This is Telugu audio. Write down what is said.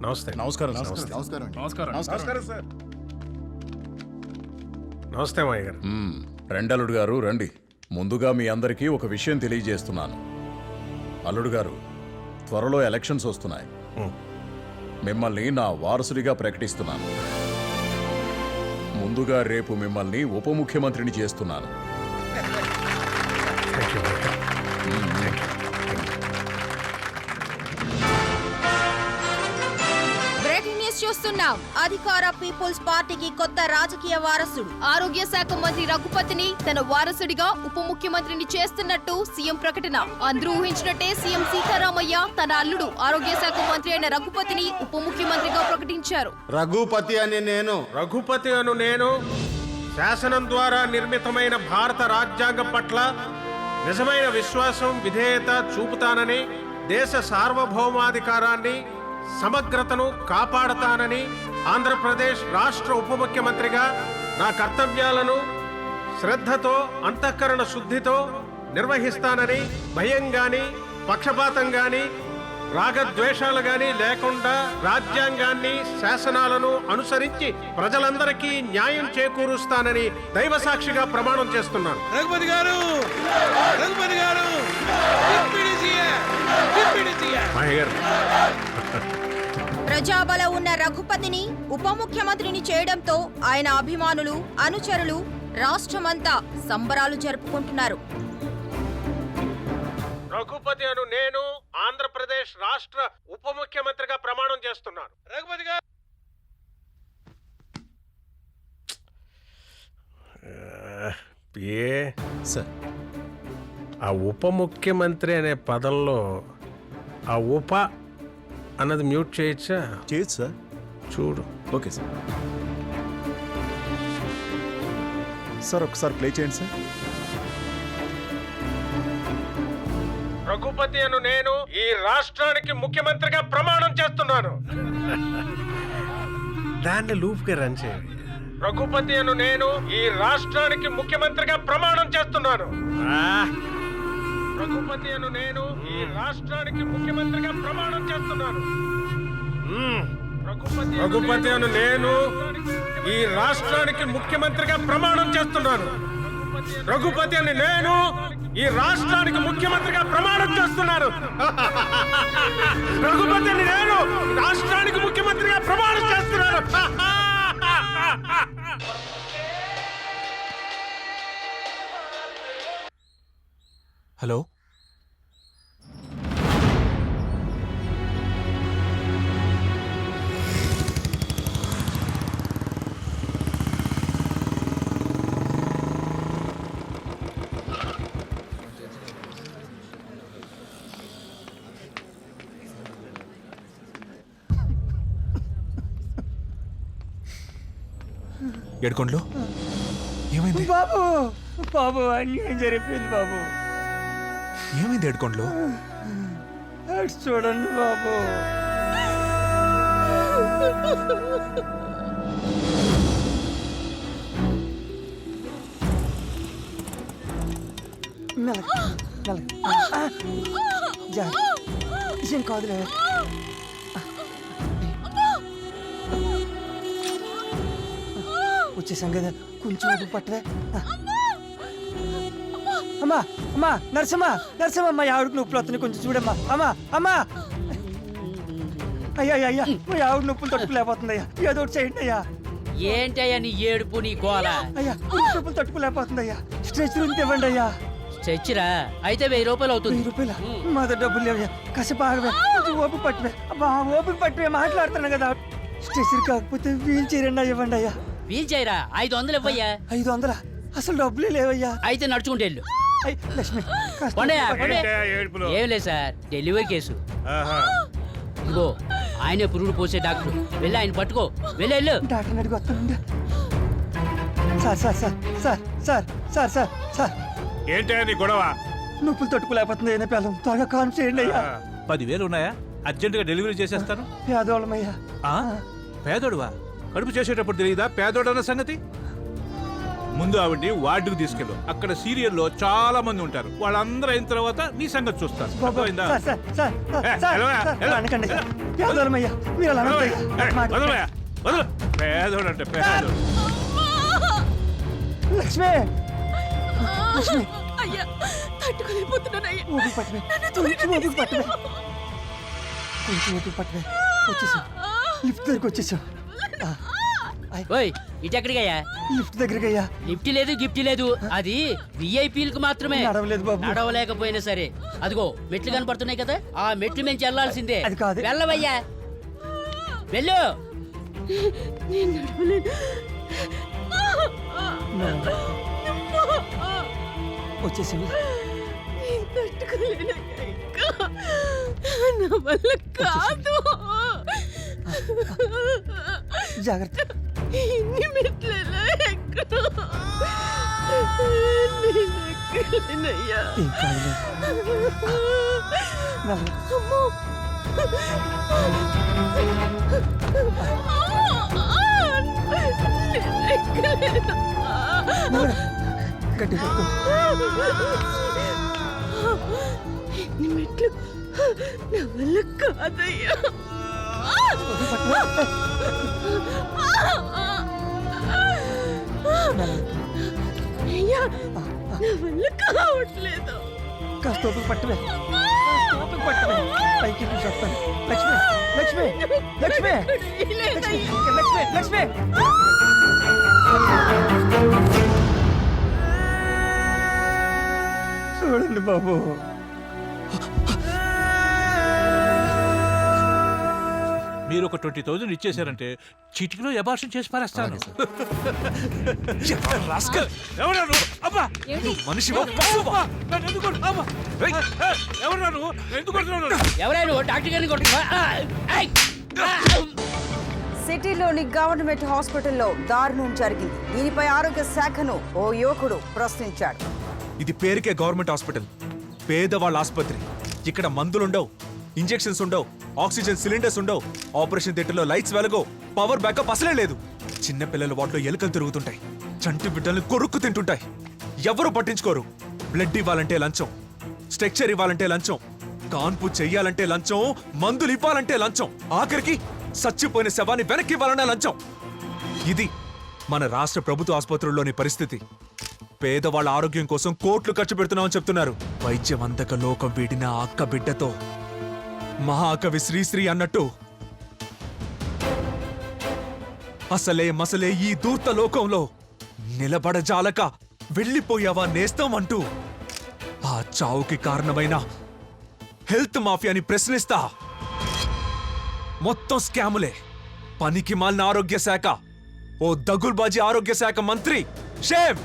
నమస్తే నమస్కారం. నమస్కారం నమస్కారం నమస్కారం సార్ నమస్తే మాయ గారు మ్మ్. రండి అల్లుడు గారు. రండి. ముందుగా మీ అందరికీ ఒక విషయం తెలియజేస్తున్నాను. అల్లుడు గారు త్వరలో ఎలక్షన్స్ వస్తున్నాయి. మ్మ్. మిమ్మల్ని నా వారసుడిగా ప్రకటిస్తున్నాను. ముందుగా రేపు మిమ్మల్ని ఉప ముఖ్యమంత్రిని చేస్తున్నాను. థ్యాంక్ యూ చూస్తున్నాం. అధికార పీపుల్స్ పార్టీకి కొత్త రాజకీయ వారసుడు. ఆరోగ్య శాఖ మంత్రి రఘుపతిని తన వారసుడిగా ఉప ముఖ్యమంత్రిని చేస్తున్నట్టు సీఎం ప్రకటన. అందరూ ఊహించినట్టే సీఎం సీతారామయ్య తన అల్లుడు ఆరోగ్య శాఖ మంత్రి అయిన రఘుపతిని ఉప ముఖ్యమంత్రిగా ప్రకటించారు. రఘుపతి అని నేను. రఘుపతి అను నేను శాసనం ద్వారా నిర్మితమైన భారత రాజ్యాంగం పట్ల నిజమైన విశ్వాసం విధేయత చూపుతానని దేశ సార్వభౌమాధికారాన్ని సమగ్రతను కాపాడతానని ఆంధ్రప్రదేశ్ రాష్ట్ర ఉప ముఖ్యమంత్రిగా నా కర్తవ్యాలను శ్రద్ధతో అంతఃకరణ శుద్ధితో నిర్వహిస్తానని భయం గాని పక్షపాతం గాని రాగద్వేషాలు గాని లేకుండా రాజ్యాంగాన్ని శాసనాలను అనుసరించి ప్రజలందరికీ న్యాయం చేకూరుస్తానని దైవ సాక్షిగా ప్రమాణం చేస్తున్నాను. రఘుపతి గారు! రఘుపతి గారు! ప్రజాబల ఉన్న రఘుపతిని ఉప ముఖ్యమంత్రిని చేయడంతో ఆయన అభిమానులు అనుచరులు రాష్ట్రమంతా సంబరాలు జరుపుకుంటున్నారు. రఘుపతి అను నేను ఆంధ్రప్రదేశ్ రాష్ట్ర ఉప ముఖ్యమంత్రిగా ప్రమాణం చేస్తున్నాను. రఘుపతి గారు! సార్ ఆ ఉప ముఖ్యమంత్రి అనే పదంలో ఆ ఉప అన్నది మ్యూట్ చేయొచ్చా? చేయొచ్చు సార్. చూడు. Okay sir. సార్ ఒకసారి ప్లే చేయండి సార్. రఘుపతి అను నేను ఈ రాష్ట్రానికి ముఖ్యమంత్రిగా ప్రమాణం చేస్తున్నాను. దాన్ని లూప్గా రన్ చేయాలి రఘుపతి అను నేను ఈ రాష్ట్రానికి ముఖ్యమంత్రిగా ప్రమాణం చేస్తున్నాను. రఘుపతి అను నేను ఈ రాష్ట్రానికి ముఖ్యమంత్రిగా ప్రమాణం చేస్తున్నాను. రఘుపతి అను నేను ఈ రాష్ట్రానికి ముఖ్యమంత్రిగా ప్రమాణం చేస్తున్నాను. రఘుపతి అని నేను ఈ రాష్ట్రానికి ముఖ్యమంత్రిగా ప్రమాణం చేస్తున్నాను. రఘుపతి అని నేను రాష్ట్రానికి ముఖ్యమంత్రిగా ప్రమాణం చేస్తున్నాను. హలో ఏడుకోండ్లు? ఏమైంది? బాబు బాబు అన్యాయం జరిగిపోయింది బాబు. ఏమైంది ఏడుకోండ్లు? చూడండి బాబు. ఏం కాదులే. వచ్చేసాం కదా. కొంచెం పట్టవే ఆ. అమ్మా! అమ్మా! నరసమ్మ నరసమ్మ అమ్మ ఆవిడకి నొప్పులు వస్తున్నాయి. కొంచెం చూడమ్మా. అమ్మా అమ్మా! అయ్యా అయ్యా, మా ఆవిడ నొప్పులు తట్టుకోలేకపోతుంది అయ్యా. ఏదో ఒకటి చేయండి అయ్యా. ఏంటయ్యా నీ ఏడుపు నీ గోల? అయ్యా నొప్పులు తట్టుకోలేకపోతుంది అయ్యా. స్ట్రెచర్ ఉంటే ఇవ్వండి అయ్యా. చచ్చిరా అయితే వెయ్యి రూపాయలు అవుతుంది. వెయ్యి రూపాయల? మా దగ్గర డబ్బులు లేవయ్యా. కాసేపు ఆగవే కొంచెం ఓపిక పట్టువే. అబ్బా ఓపిక పట్టువే మాట్లాడుతున్నా కదా. స్ట్రెచర్ కాకపోతే వీల్ చైర్ ఇవ్వండి అయ్యా. వీల్ చేయరా ఐదు వందలు ఇవ్వయ్యా. ఐదు వందల? అసలు డబ్బులే లేవయ్యా. అయితే నడుచుకుంటూ వెళ్ళు లక్ష్మి కాస్త కొండయ్యా. ఏం లేదు సార్ డెలివరీ కేసు. ఇదిగో ఆయనే పురుగుడు పోసే డాక్టర్. వెళ్ళి ఆయన పట్టుకో. వెళ్ళి వెళ్ళు. డాక్టర్ అడిగి వస్తానండి sir sir sir sir sir sir sir sir. ఏంటి నీ గొడవ? నొప్పులు తట్టుకోలేకపోతుంది ఏనే పిల్లలు త్వరగా కాన్ చేయండి అయ్యా. పదివేలు ఉన్నాయా? అర్జెంటుగా డెలివరీ చేసేస్తాను. పేదోళమయ్యా ఆ? పేదోడువా? కడుపు చేసేటప్పుడు తెలియదా? పేదోడన్న సంగతి? ముందు ఆవిడ్ని వార్డుకు తీసుకెళ్ళు. అక్కడ సీరియల్లో చాలా మంది ఉంటారు. వాళ్ళందరూ అయిన తర్వాత నీ సంగతి చూస్తారు పేదోడంటే పేదోడు లక్ష్మి! లక్ష్మి! అయ్యా తట్టుకోలేకపోతున్నానయ్యా. కొంచెం ఓపిక పట్టవే. వచ్చేసా. లిఫ్ట్ దగ్గరికి వచ్చేసా. ఓయ్ ఇటు ఎక్కడికయ్యా? లిఫ్ట్ దగ్గరికి అయ్యా లిఫ్ట్ లేదు గిఫ్ట్ లేదు. అది విఐపీలకు మాత్రమే. నడవలేదు బాబు. నడవలేకపోయినా సరే. అదిగో మెట్లు కనపడుతున్నాయి కదా ఆ మెట్లు మేము చెల్లాల్సిందే. అది కాదు. వెళ్ళవయ్యా. వెళ్ళు. వచ్చేసాం నా. వల్ల కాదు. జాగ్రత్త. ఇన్ని మెట్లలో ఎక్కను నేను ఎక్కలేనయ్యా ఏం కాదులే. నడవ. నడవ. గట్టి పట్టుకో ఇన్ని మెట్లు నా వల్ల కాదయ్యా ఓపిక పట్టవే. నడవ. అయ్యా నా వల్ల కావట్లేదు. కాస్త ఓపిక పట్టవే కాస్త ఓపిక పట్టవే పైకి ఎక్కి చెప్తాను లక్ష్మి లక్ష్మి లక్ష్మి లక్ష్మి లక్ష్మి లక్ష్మి. చూడండి బాబు. మీరు ఒక ట్వంటీ థౌసండ్ ఇచ్చేసారంటే చిటికలో ఎబార్షన్ చేసి పారేస్తాను? ఎవరా నువ్వు? అబ్బా! మనిషి ఎవరా నువ్వు? ఎందుకు? ఎవరైనా డాక్టర్ గారిని కొట్టుకో సిటీలోని గవర్నమెంట్ హాస్పిటల్లో దారుణం జరిగింది. దీనిపై ఆరోగ్య శాఖను ఓ యువకుడు ప్రశ్నించాడు. ఇది పేరుకే గవర్నమెంట్ హాస్పిటల్. పేదవాళ్ళ ఆసుపత్రి. ఇక్కడ మందులుండవు ఇంజెక్షన్స్ ఉండవు ఆక్సిజన్ సిలిండర్స్ ఉండవు ఆపరేషన్ థియేటర్లో లైట్స్ వెలగో పవర్ బ్యాకప్ అసలే లేదు. చిన్న పిల్లల వాటిలో ఎలుకలు తిరుగుతుంటాయి. చంటి బిడ్డల్ని కొరుక్కు తింటుంటాయి. ఎవరు పట్టించుకోరు. బ్లడ్ ఇవ్వాలంటే లంచం. స్ట్రక్చర్ ఇవ్వాలంటే లంచం. కాన్పు చెయ్యాలంటే లంచం. మందులు ఇవ్వాలంటే లంచం. ఆఖరికి చచ్చిపోయిన శవాన్ని వెనక్కి ఇవ్వాలనే లంచం. ఇది మన రాష్ట్ర ప్రభుత్వ ఆసుపత్రుల్లోని పరిస్థితి. పేదవాళ్ళ ఆరోగ్యం కోసం కోట్లు ఖర్చు పెడుతున్నామని చెప్తున్నారు. వైద్యం అందక లోకం వీడిన అక్క బిడ్డతో. మహాకవి శ్రీశ్రీ అన్నట్టు అసలే మసలే ఈ దూర్త లోకంలో. నిలబడజాలక వెళ్ళిపోయావా నేస్తామంటూ. ఆ చావుకి కారణమైన హెల్త్ మాఫియాని ప్రశ్నిస్తా. మొత్తం స్కాములే. పనికి మాలిన ఆరోగ్య శాఖ. ఓ దగుల్బాజీ ఆరోగ్య శాఖ మంత్రి షేమ్!